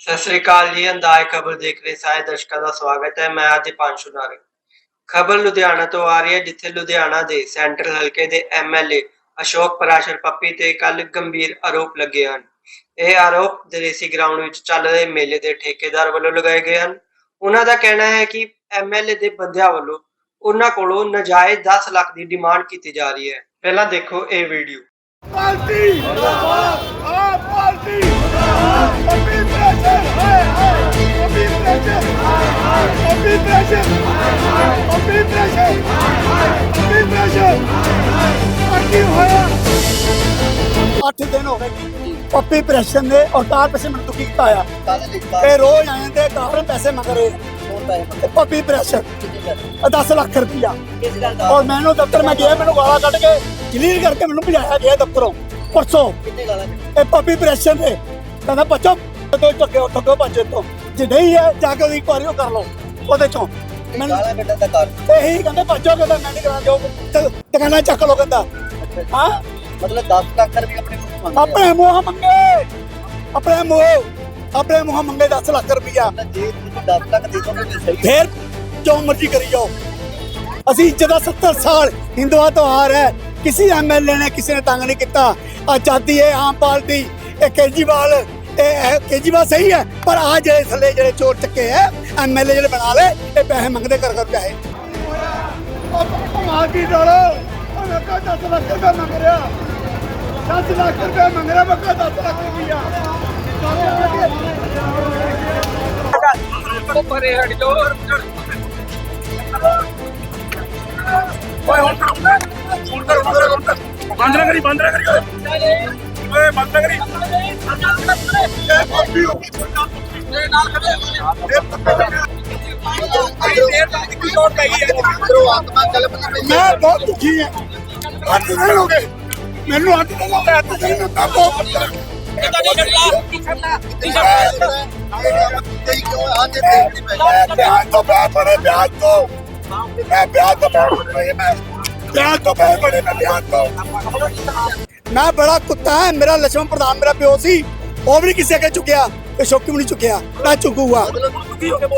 ਸਤਿ ਸ੍ਰੀ ਅਕਾਲ ਜੀ, ਅੰਦਾਜ਼ ਖਬਰ ਦੇਖ ਰਹੇ ਸਾਰੇ ਦਰਸ਼ਕਾਂ ਦਾ ਸਵਾਗਤ ਹੈ। ਮੈਂ ਅੱਜ ਪਾਂਸ਼ੂ ਖਬਰ ਲੁਧਿਆਣਾ ਤੋਂ ਆ ਰਹੀ ਹੈ, ਜਿੱਥੇ ਲੁਧਿਆਣਾ ਦੇ ਸੈਂਟਰਲ ਹਲਕੇ ਦੇ ਐਮਐਲਏ ਅਸ਼ੋਕ ਪਰਾਸ਼ਰ ਪੱਪੀ ਤੇ ਕੱਲ ਗੰਭੀਰ ਆਰੋਪ ਲੱਗੇ ਹਨ। ਇਹ ਆਰੋਪ ਦਰੇਸੀ ਗਰਾਊਂਡ ਵਿੱਚ ਚੱਲ ਰਹੇ ਮੇਲੇ ਦੇ ਠੇਕੇਦਾਰ ਵੱਲੋਂ ਲਗਾਏ ਗਏ ਹਨ। ਉਹਨਾਂ ਦਾ ਕਹਿਣਾ ਹੈ ਕਿ ਐਮਐਲਏ ਦੇ ਬੰਦਿਆਂ ਵੱਲੋਂ ਉਹਨਾਂ ਕੋਲੋਂ ਨਜਾਇਜ਼ 10 ਲੱਖ ਦੀ ਡਿਮਾਂਡ ਕੀਤੀ ਜਾ ਰਹੀ ਹੈ। ਪਹਿਲਾਂ ਦੇਖੋ ਇਹ video. Party AAP party. Pappi Prashar ਹਾਏ ਹਾਏ ਪੱਪੀ ਪ੍ਰੈਸ਼ਰ ਹਾਏ ਹਾਏ ਪੱਪੀ ਪ੍ਰੈਸ਼ਰ ਹਾਏ ਹਾਏ ਪੱਪੀ ਪ੍ਰੈਸ਼ਰ ਹਾਏ ਹਾਏ ਪੱਪੀ ਪ੍ਰੈਸ਼ਰ ਆ ਕੀ ਹੋਇਆ 8 ਦਿਨ ਹੋ ਗਏ। ਪੱਪੀ ਪ੍ਰੈਸ਼ਰ ਨੇ ਔਰ ਕਾਰ ਪੈਸੇ ਮੈਨੂੰ ਦੁਖੀ ਕੀਤਾ ਆ। ਇਹ ਰੋਜ਼ ਆਏ ਤੇ ਕਾਰ ਪੈਸੇ ਮੰਗ ਰਹੇ ਨੇ। ਤੇ ਪੱਪੀ ਪ੍ਰੈਸ਼ਰ 10 ਲੱਖ ਰੁਪਇਆ ਔਰ ਮੈਨੂੰ ਦਫ਼ਤਰ ਮੈਂ ਗਿਆ, ਮੈਨੂੰ ਗਾਲਾਂ ਕੱਢ ਕੇ ਕਲੀਅਰ ਕਰਕੇ ਮੈਨੂੰ ਭਜਾਇਆ ਗਿਆ ਦਫ਼ਤਰੋਂ। ਪਰਸੋਂ ਇਹ ਪੱਪੀ ਪ੍ਰੈਸ਼ਰ ਨੇ। ਕਹਿੰਦਾ, ਬੱਚੋ ਤੋਂ ਉੱਠ ਕੇ ਭੱਜੇ ਤੋਂ ਜੇ ਨਹੀਂ ਹੈ ਜਾ ਕੇ ਉਹਦੀ ਕੁਆਰੀ ਉਹ ਕਰ ਲਓ ਉਹਦੇ ਚੋਂ। ਮੈਨੂੰ ਗਾਲਾਂ ਕੱਢਣ ਦਾ ਕਾਰਨ ਇਹੀ ਕਹਿੰਦੇ ਭੱਜੋ ਕਹਿੰਦਾ ਮੈਂ ਨਹੀਂ ਕਰਾਂ ਜੋ ਦੁਕਾਨਾਂ ਚੱਕ ਲਓ ਕਹਿੰਦਾ ਹਾਂ? ਮਤਲਬ 10 ਲੱਖ ਰੁਪਏ ਆਪਣੇ ਮੰਗਦੇ ਆਪਣੇ ਮੂੰਹ ਮੰਗੇ। ਆਪਣੇ ਮੂੰਹ। ਆਪਣੇ ਮੂੰਹ ਮੰਗੇ 10 ਲੱਖ ਰੁਪਇਆ ਆ ਜੇ ਤੁਸੀਂ 10 ਲੱਖ ਦੇ ਦੋਗੇ ਤਾਂ ਸਹੀ। ਫੇਰ ਜੋ ਮਰਜ਼ੀ ਕਰੀ ਜਾਓ। ਅਸੀਂ ਜਦੋਂ 70 ਸਾਲ ਹਿੰਦੂਆਂ ਤੋਂ ਹਾਰ ਹੈ। ਕਿਸੇ ਐਮਐਲਏ ਨੇ ਕਿਸੇ ਨੇ ਤੰਗ ਨਹੀਂ ਕੀਤਾ। ਆਜ਼ਾਦੀ ਹੈ ਆਮ ਪਾਰਟੀ ਇਹ ਕੇਜੀਵਾਲ ਇਹ ਇਹ ਕੇਜੀਵਾਲ ਸਹੀ ਹੈ ਪਰ ਆ ਜਿਹੜੇ ਥੱਲੇ ਜਿਹੜੇ ਚੋਰ ਚੱਕੇ ਹੈ ਐਮਐਲਏ ਜਿਹੜੇ ਬਣਾ ਲੈ ਇਹ ਪੈਸੇ ਮੰਗਦੇ ਕਰ ਕਰ ਪੈਸੇ ਮਾਂ ਕੀ ਡੋਲੋ ਉਹ ਲੱਗਾ 10 ਲੱਖ ਰੁਪਏ ਮੰਗ ਰਿਹਾ 10 ਲੱਖ ਰੁਪਏ ਮੰਗ ਰਿਹਾ ਬੱਕਾ 10 ਲੱਖ ਰੁਪਇਆ ਬੰਦ ਨਾ ਕਰੀ ਬੰਦ ਨਾ ਕਰੀ ਓਏ ਓਏ ਬੰਦ ਨਾ ਕਰੀ ਮੈਂ ਬਹੁਤ ਦੁਖੀ ਹਾਂ ਅੱਠ ਦਿਨ ਹੋ ਗਏ ਮੈਨੂੰ ਅੱਠ ਦਿਨ ਹੋ ਗਏ ਅੱਠ ਦਿਨ ਨੂੰ ਤਾਂ ਬਹੁਤ ਵਿਆਹ ਤੋਂ ਮੈਂ ਬੜੇ ਵਿਆਹ ਤੋਂ ਮੈਂ ਵਿਆਹ ਤੋਂ ਮੈਂ ਬੜੇ ਮੈਂ ਵਿਆਹ ਤੋਂ ਮੈਂ ਬੜੇ ਮੈਂ ਵਿਆਹ ਤੋਂ ਮੈਂ ਬੜਾ ਕੁੱਤਾ ਹੈ ਮੇਰਾ ਲਛਮਣ ਪ੍ਰਧਾਨ ਮੇਰਾ ਪਿਓ ਸੀ। ਉਹ ਵੀ ਕਿਸੇ ਅੱਗੇ ਚੁੱਕਿਆ ਤੇ ਸ਼ੌਕੀ ਵੀ ਨਹੀਂ ਚੁੱਕਿਆ ਮੈਂ ਚੁੱਕੂਗਾ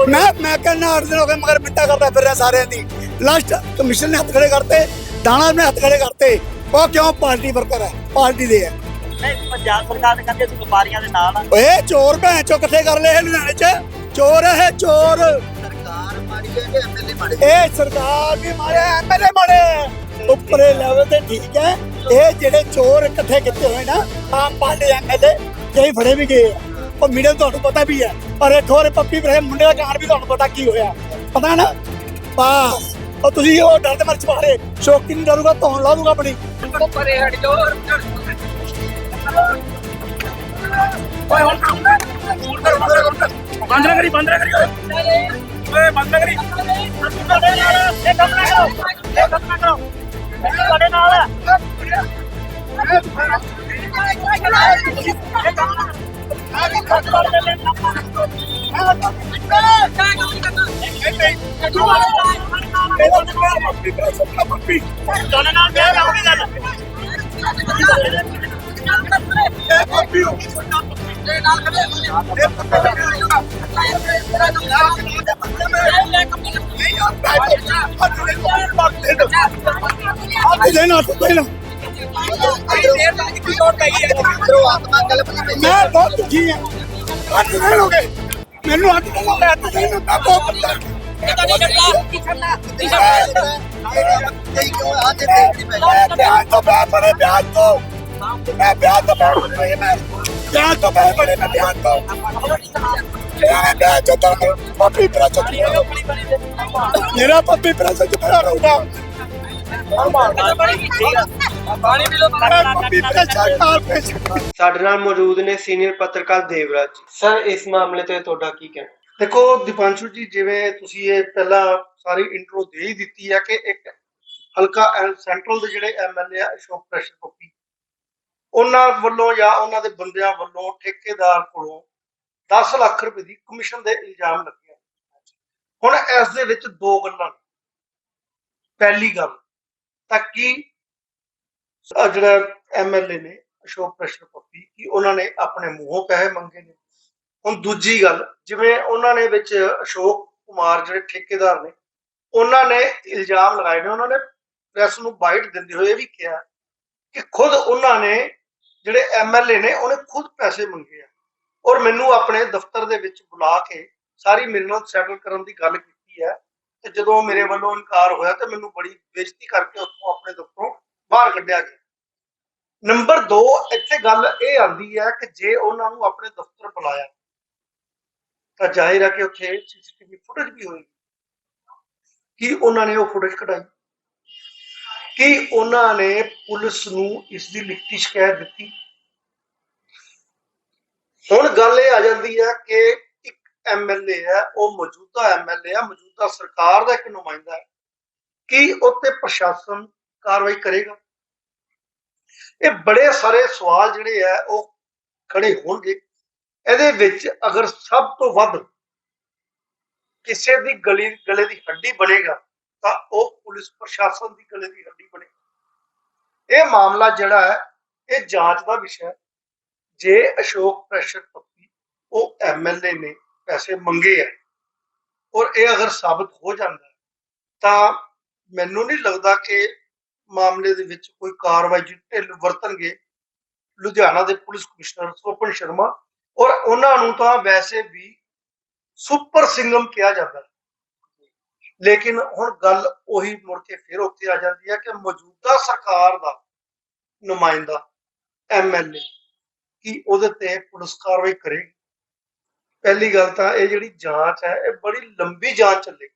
ਮੈਂ ਮੈਂ ਕਹਿੰਦਾ ਅੱਠ ਹੋ ਗਏ ਮਗਰ ਮਿੰਟਾ ਕਰਦਾ ਫਿਰ ਰਿਹਾ ਸਾਰਿਆਂ ਦੀ। ਲਾਸਟ ਕਮਿਸ਼ਨ ਨੇ ਹੱਥ ਖੜੇ ਕਰਤੇ ਦਾਣਾ ਨੇ ਹੱਥ ਖੜੇ ਕਰਤੇ। ਉਹ ਕਿਉਂ ਪਾਰਟੀ ਵਰਕਰ ਹੈ? ਪਾਰਟੀ ਦੇ ਹੈ। ਪੰਜਾਬ ਸਰਕਾਰ ਚੋਰ ਭੈਣ ਚੋ ਕਿੱਥੇ ਕਰ ਲਏ ਲੁਧਿਆਣੇ ਚ। ਚੋਰ ਹੈ ਚੋਰ। ਸਰਕਾਰ ਮਾੜੀ ਹੈ ਐਮਐਲਏ ਮਾੜੇ? ਇਹ ਸਰਕਾਰ ਵੀ ਮਾੜੇ ਐਮਐਲਏ ਮਾੜੇ। ਉੱਪਰੇ ਲੈਵਲ ਤੇ ਠੀਕ ਹੈ। ਇਹ ਜਿਹੜੇ ਚੋਰ ਇਕੱਠੇ ਕੀਤੇ ਹੋਏ ਨਾ ਆਮ ਪਾਰਟੀ ਐਮਐਲਏ ਕਈ ਫੜੇ ਵੀ ਗਏ ਆ। ਉਹ ਮੀਡੀਆ ਨੂੰ ਤੁਹਾਨੂੰ ਪਤਾ ਵੀ ਹੈ। ਪਰ ਇਹ ਠੋਰੇ ਪੱਪੀ ਬਰੇ ਮੁੰਡੇ ਦਾ ਕਾਰਨ ਵੀ ਤੁਹਾਨੂੰ ਪਤਾ ਕੀ ਹੋਇਆ। ਪਤਾ ਨਾ? ਬਸ। ਉਹ ਤੁਸੀਂ ਉਹ ਡਰ ਦੇ ਮਰ ਚਵਾਰੇ ਸ਼ੌਕੀ ਨਹੀਂ ਡਰੂਗਾ ਧੌਣ ਲਾ ਦੂਗਾ ਆਪਣੀ। ਬੰਦ ਨਾ ਕਰੀ ਬੰਦ ਨਾ ਕਰੀ। ਓਏ ਓਏ ਬੰਦ ਨਾ ਕਰੀ। ਪੱਪੀ ਬਰੇ ਸਭ ਪੱਪੀ ਇਹ ਤੁਹਾਡੇ ਨਾਲ। ਤੁਹਾਡੇ ਨਾਲ। ਮੈਂ ਆਉਂਗੀ ਗੱਲ ਪੱਪੀ ਹੋ ਅੱਠ ਦਿਨ ਅੱਠ ਦਿਨ ਆਤਮਾ ਕਲਪ ਨਹੀਂ ਮੈਂ ਬਹੁਤ ਦੁਖੀ ਹਾਂ ਅੱਠ ਦਿਨ ਹੋ ਗਏ ਮੈਨੂੰ ਅੱਠ ਦਿਨ ਹੋ ਗਏ ਅੱਠ ਦਿਨ ਨੂੰ ਬਹੁਤ ਪਤਾ ਮੈਂ ਵਿਆਹ ਤੋਂ ਮੈਂ ਬੜੇ ਵਿਆਹ ਤੋਂ ਮੈਂ ਵਿਆਹ ਤੋਂ ਮੈਂ ਬੜੇ ਮੈਂ ਵਿਆਹ ਤੋਂ ਮੈਂ ਬੜੇ ਮੈਂ ਵਿਆਹ ਤੋਂ। ਮੈਂ ਵਿਆਹ ਤੋਂ ਤਾਂ ਪੱਪੀ ਪ੍ਰਾ ਚੱਕੀ ਮੇਰਾ ਪੱਪੀ ਪ੍ਰਾ ਚੱਕੀ ਮੇਰਾ ਰਹੂਗਾ ਪੱਪੀ ਪ੍ਰਾ ਚੱਕੀ ਸਾਡੇ ਨਾਲ ਮੌਜੂਦ ਨੇ ਸੀਨੀਅਰ ਪੱਤਰਕਾਰ ਦੇਵਰਾਜ ਜੀ। ਸਰ ਇਸ ਮਾਮਲੇ ਤੇ ਤੁਹਾਡਾ ਕੀ ਕਹਿਣਾ? ਦੇਖੋ ਦੀਪਾਂਸ਼ੂ ਜੀ ਜਿਵੇਂ ਤੁਸੀਂ ਇਹ ਪਹਿਲਾਂ ਸਾਰੀ ਇੰਟਰੋ ਦੇ ਹੀ ਦਿੱਤੀ ਹੈ ਕਿ ਇੱਕ ਹਲਕਾ ਸੈਂਟਰਲ ਦੇ ਜਿਹੜੇ ਐਮਐਲਏ ਆ ਅਸ਼ੋਕ ਪ੍ਰੈਸ਼ਰ ਉਹਨਾਂ ਵੱਲੋਂ ਜਾਂ ਉਹਨਾਂ ਦੇ ਬੰਦਿਆਂ ਵੱਲੋਂ ਠੇਕੇਦਾਰ ਕੋਲੋਂ 10 ਲੱਖ ਰੁਪਏ ਦੀ ਕਮਿਸ਼ਨ ਦੇ ਇਲਜ਼ਾਮ ਲੱਗੇ ਹੁਣ ਇਸ ਦੇ ਵਿੱਚ ਦੋ ਗੱਲਾਂ ਪਹਿਲੀ ਗੱਲ ਤਾਂ ਕਿ ਜਿਹੜਾ ਐਮਐਲਏ ਨੇ ਅਸ਼ੋਕ ਪ੍ਰੈਸ਼ਰ ਕਿ ਉਹਨਾਂ ਨੇ ਆਪਣੇ ਮੂੰਹੋਂ ਪੈਸੇ ਮੰਗੇ ਨੇ। ਹੁਣ ਦੂਜੀ ਗੱਲ, ਜਿਵੇਂ ਉਹਨਾਂ ਨੇ ਵਿੱਚ ਅਸ਼ੋਕ ਕੁਮਾਰ ਜਿਹੜੇ ਠੇਕੇਦਾਰ ਨੇ, ਉਹਨਾਂ ਨੇ ਇਲਜ਼ਾਮ ਲਗਾਏ ਨੇ। ਉਹਨਾਂ ਨੇ ਪ੍ਰੈਸ ਨੂੰ ਬਾਈਟ ਦਿੰਦੇ ਹੋਏ ਇਹ ਵੀ ਕਿਹਾ ਕਿ ਖੁਦ ਉਹਨਾਂ ਨੇ ਜਿਹੜੇ ਐਮਐਲਏ ਨੇ, ਉਹਨੇ ਖੁਦ ਪੈਸੇ ਮੰਗੇ ਆ। ਔਰ ਮੈਨੂੰ ਆਪਣੇ ਦਫ਼ਤਰ ਦੇ ਵਿੱਚ ਬੁਲਾ ਕੇ ਸਾਰੀ ਮੇਰੇ ਨਾਲ ਸੈਟਲ ਕਰਨ ਦੀ ਗੱਲ ਕੀਤੀ ਹੈ। ਤੇ ਜਦੋਂ ਮੇਰੇ ਵੱਲੋਂ ਇਨਕਾਰ ਹੋਇਆ ਤੇ ਮੈਨੂੰ ਬੜੀ ਬੇਇੱਜ਼ਤੀ ਕਰਕੇ ਉੱਥੋਂ ਆਪਣੇ ਦਫ਼ਤਰੋਂ ਬਾਹਰ ਕੱਢਿਆ ਗਿਆ। ਨੰਬਰ 2 ਇੱਥੇ ਗੱਲ ਇਹ ਆਂਦੀ ਹੈ ਕਿ ਜੇ ਉਹਨਾਂ ਨੂੰ ਆਪਣੇ ਦਫ਼ਤਰ ਬੁਲਾਇਆ, ਤਾਂ ਜ਼ਾਹਿਰ ਹੈ ਕਿ ਉੱਥੇ ਸੀਸੀਟੀਵੀ ਫੁਟੇਜ ਵੀ ਹੋਈ ਕਿ ਉਹਨਾਂ ਨੇ ਉਹ ਫੁਟੇਜ ਕਢਾਈ? ਕੀ ਉਹਨਾਂ ਨੇ ਪੁਲਿਸ ਨੂੰ ਇਸ ਦੀ ਲਿਖਤੀ ਸ਼ਿਕਾਇਤ ਦਿੱਤੀ। ਹੁਣ ਗੱਲ ਇਹ ਆ ਜਾਂਦੀ ਹੈ ਕਿ ਇੱਕ ਐਮਐਲਏ ਹੈ, ਉਹ ਮੌਜੂਦਾ ਐਮਐਲਏ ਹੈ, ਮੌਜੂਦਾ ਸਰਕਾਰ ਦਾ ਇੱਕ ਨੁਮਾਇੰਦਾ ਹੈ ਕੀ ਉੱਤੇ ਪ੍ਰਸ਼ਾਸਨ ਕਾਰਵਾਈ ਕਰੇਗਾ। ਇਹ ਬੜੇ ਸਾਰੇ ਸਵਾਲ ਜਿਹੜੇ ਆ ਉਹ ਖੜੇ ਹੋਣਗੇ। ਇਹਦੇ ਵਿੱਚ ਅਗਰ ਸਭ ਤੋਂ ਵੱਧ ਕਿਸੇ ਦੀ ਗਲੀ, ਗਲੇ ਦੀ ਹੱਡੀ ਬਣੇਗਾ ਤਾਂ ਉਹ ਪੁਲਿਸ ਪ੍ਰਸ਼ਾਸਨ ਦੀ ਗਲੇ ਦੀ ਹੱਡੀ ਬਣੇਗੀ ਇਹ ਮਾਮਲਾ ਜਿਹੜਾ ਹੈ, ਇਹ ਜਾਂਚ ਦਾ ਵਿਸ਼ਾ ਹੈ। ਜੇ ਅਸ਼ੋਕ ਪ੍ਰੈਸ਼ਰ ਪੱਪੀ ਉਹ ਐਮਐਲਏ ਨੇ ਪੈਸੇ ਮੰਗੇ ਆ ਔਰ ਇਹ ਅਗਰ ਸਾਬਤ ਹੋ ਜਾਂਦਾ ਤਾਂ ਮੈਨੂੰ ਨਹੀਂ ਲੱਗਦਾ ਕਿ ਮਾਮਲੇ ਦੇ ਵਿੱਚ ਕੋਈ ਕਾਰਵਾਈ ਢਿੱਲ ਵਰਤਣਗੇ ਲੁਧਿਆਣਾ ਦੇ ਪੁਲਿਸ ਕਮਿਸ਼ਨਰ ਸੋਪਨ ਸ਼ਰਮਾ। ਔਰ ਉਹਨਾਂ ਨੂੰ ਤਾਂ ਵੈਸੇ ਵੀ ਸੁਪਰ ਸਿੰਗਮ ਕਿਹਾ ਜਾਂਦਾ ਹੈ। ਲੇਕਿਨ ਹੁਣ ਗੱਲ ਉਹੀ ਮੁੜ ਕੇ ਫਿਰ ਉੱਥੇ ਆ ਜਾਂਦੀ ਹੈ ਕਿ ਮੌਜੂਦਾ ਸਰਕਾਰ ਦਾ ਨੁਮਾਇੰਦਾ ਐਮਐਲਏ ਕੀ ਉਹਦੇ ਤੇ ਪੁਲਿਸ ਕਾਰਵਾਈ ਕਰੇਗੀ? ਪਹਿਲੀ ਗੱਲ ਤਾਂ ਇਹ ਜਿਹੜੀ ਜਾਂਚ ਹੈ, ਇਹ ਬੜੀ ਲੰਬੀ ਜਾਂਚ ਚੱਲੇਗੀ।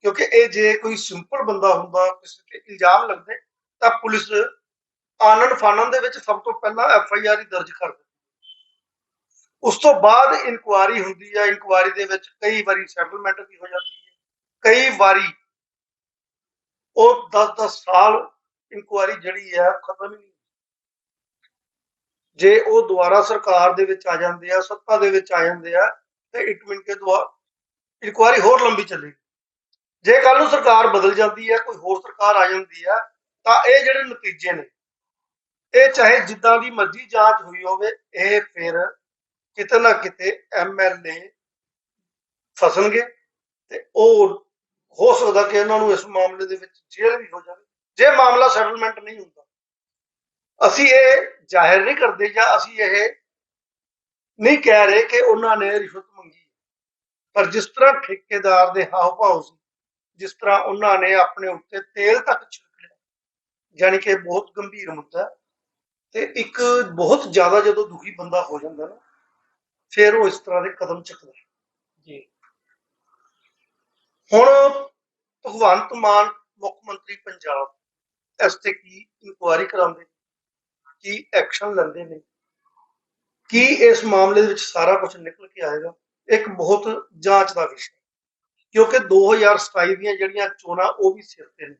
ਕਿਉਂਕਿ ਇਹ ਜੇ ਕੋਈ ਸਿੰਪਲ ਬੰਦਾ ਹੁੰਦਾ, ਕਿਸੇ ਤੇ ਇਲਜ਼ਾਮ ਲੱਗਦੇ, ਤਾਂ ਪੁਲਿਸ ਆਨੰਦ ਫਾਨਨ ਦੇ ਵਿੱਚ ਸਭ ਤੋਂ ਪਹਿਲਾਂ ਐਫ ਆਈ ਆਰ ਹੀ ਦਰਜ ਕਰ ਦਿੰਦੀ ਉਸ ਤੋਂ ਬਾਅਦ ਇਨਕੁਆਰੀ ਹੁੰਦੀ ਹੈ, ਇਨਕੁਆਰੀ ਦੇ ਵਿੱਚ ਕਈ ਵਾਰੀ ਸੈਟਲਮੈਂਟ ਵੀ ਹੋ ਜਾਂਦੀ ਹੈ। ਕਈ ਵਾਰੀ ਉਹ 10-10 ਸਾਲ ਇਨਕੁਆਰੀ ਜਿਹੜੀ ਹੈ ਖਤਮ ਹੀ ਨਹੀਂ ਜੇ ਉਹ ਦੁਬਾਰਾ ਸਰਕਾਰ ਦੇ ਵਿੱਚ ਆ ਜਾਂਦੇ ਆ, ਸੱਤਾ ਦੇ ਵਿੱਚ ਆ ਜਾਂਦੇ ਆ, ਤੇ ਇਟ ਮੀਨ ਕੇ ਦੁਆ ਇਨਕੁਆਰੀ ਹੋਰ ਲੰਬੀ ਚੱਲੇਗੀ। ਜੇ ਕੱਲ ਨੂੰ ਸਰਕਾਰ ਬਦਲ ਜਾਂਦੀ ਹੈ, ਕੋਈ ਹੋਰ ਸਰਕਾਰ ਆ ਜਾਂਦੀ ਹੈ, ਤਾਂ ਇਹ ਜਿਹੜੇ ਨਤੀਜੇ ਨੇ, ਇਹ ਚਾਹੇ ਜਿੱਦਾਂ ਦੀ ਮਰਜ਼ੀ ਜਾਂਚ ਹੋਈ ਹੋਵੇ, ਇਹ ਫਿਰ ਕਿਤੇ ਨਾ ਕਿਤੇ ਐਮਐਲਏ ਫਸਣਗੇ ਤੇ ਉਹ ਹੋ ਸਕਦਾ ਕਿ ਇਹਨਾਂ ਨੂੰ ਇਸ ਮਾਮਲੇ ਦੇ ਵਿੱਚ ਜੇਲ੍ਹ ਵੀ ਹੋ ਜਾਵੇ। ਜੇ ਮਾਮਲਾ ਸੈਟਲਮੈਂਟ ਨਹੀਂ ਹੁੰਦਾ, ਅਸੀਂ ਇਹ ਜ਼ਾਹਿਰ ਨਹੀਂ ਕਰਦੇ ਜਾਂ ਅਸੀਂ ਇਹ ਨਹੀਂ ਕਹਿ ਰਹੇ ਕਿ ਉਹਨਾਂ ਨੇ ਰਿਸ਼ਵਤ ਮੰਗੀ। ਪਰ ਜਿਸ ਤਰ੍ਹਾਂ ਠੇਕੇਦਾਰ ਦੇ ਹਾਵ ਭਾਵ ਸੀ, ਜਿਸ ਤਰ੍ਹਾਂ ਉਹਨਾਂ ਨੇ ਆਪਣੇ ਉੱਤੇ ਤੇਲ ਤੱਕ ਛਿੜਕ ਲਿਆ, ਯਾਨੀ ਕਿ ਬਹੁਤ ਗੰਭੀਰ ਮੁੱਦਾ ਤੇ ਇੱਕ ਬਹੁਤ ਜ਼ਿਆਦਾ ਜਦੋਂ ਦੁਖੀ ਬੰਦਾ ਹੋ ਜਾਂਦਾ ਨਾ, ਫਿਰ ਉਹ ਇਸ ਤਰ੍ਹਾਂ ਦੇ ਕਦਮ ਚੁੱਕਦਾ ਜੀ। ਹੁਣ ਭਗਵੰਤ ਮਾਨ ਮੁੱਖ ਮੰਤਰੀ ਪੰਜਾਬ ਇਸ ਤੇ ਕੀ ਇਨਕੁਆਇਰੀ ਕਰਾਉਂਦੇ? ਕੀ ਐਕਸ਼ਨ ਲੈਂਦੇ ਨੇ? ਕੀ ਇਸ ਮਾਮਲੇ ਦੇ ਵਿੱਚ ਸਾਰਾ ਕੁਝ ਨਿਕਲ ਕੇ ਆਏਗਾ? ਇੱਕ ਬਹੁਤ ਜਾਂਚ ਦਾ ਵਿਸ਼ਾ ਕਿਉਂਕਿ 2027 ਦੀਆਂ ਜਿਹੜੀਆਂ ਚੋਣਾਂ ਉਹ ਵੀ ਸਿਰ ਤੇ ਨੇ।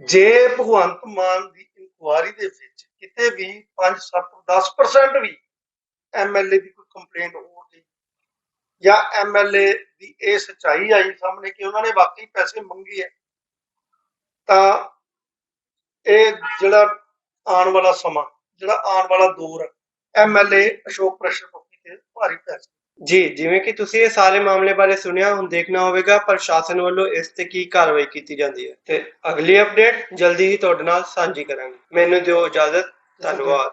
ਜੇ ਭਗਵੰਤ ਮਾਨ ਦੀ ਇਨਕੁਆਇਰੀ ਦੇ ਵਿੱਚ ਕਿਤੇ ਵੀ 5 7 10% ਵੀ ਐਮਐਲਏ ਦੀ ਕੋਈ ਕੰਪਲੇਂਟ ਹੋ ਜਾਂ ਐਮਐਲਏ ਦੀ ਇਹ ਸਚਾਈ ਆਈ ਸਾਹਮਣੇ ਕਿ ਉਹਨਾਂ ਨੇ ਵਾਕਈ ਪੈਸੇ ਮੰਗੇ ਆ, ਤਾਂ ਇਹ ਜਿਹੜਾ ਆਉਣ ਵਾਲਾ ਸਮਾਂ, ਜਿਹੜਾ ਆਉਣ ਵਾਲਾ ਦੌਰ ਹੈ ਐਮਐਲਏ ਅਸ਼ੋਕ ਪ੍ਰੈਸ਼ਰ ਪੱਪੀ ਤੇ ਭਾਰੀ ਪੈ ਜੀ, ਜਿਵੇਂ ਕਿ ਤੁਸੀਂ ਇਹ ਸਾਰੇ ਮਾਮਲੇ ਬਾਰੇ ਸੁਣਿਆ, ਹੁਣ ਦੇਖਣਾ ਹੋਵੇਗਾ, ਪ੍ਰਸ਼ਾਸਨ ਵੱਲੋਂ ਇਸ ਤੇ ਕੀ ਕਾਰਵਾਈ ਕੀਤੀ ਜਾਂਦੀ ਹੈ। ਤੇ ਅਗਲੀ ਅਪਡੇਟ ਜਲਦੀ ਹੀ ਤੁਹਾਡੇ ਨਾਲ ਸਾਂਝੀ ਕਰਾਂਗੇ। ਮੈਨੂੰ ਦਿਓ ਇਜਾਜ਼ਤ, ਧੰਨਵਾਦ।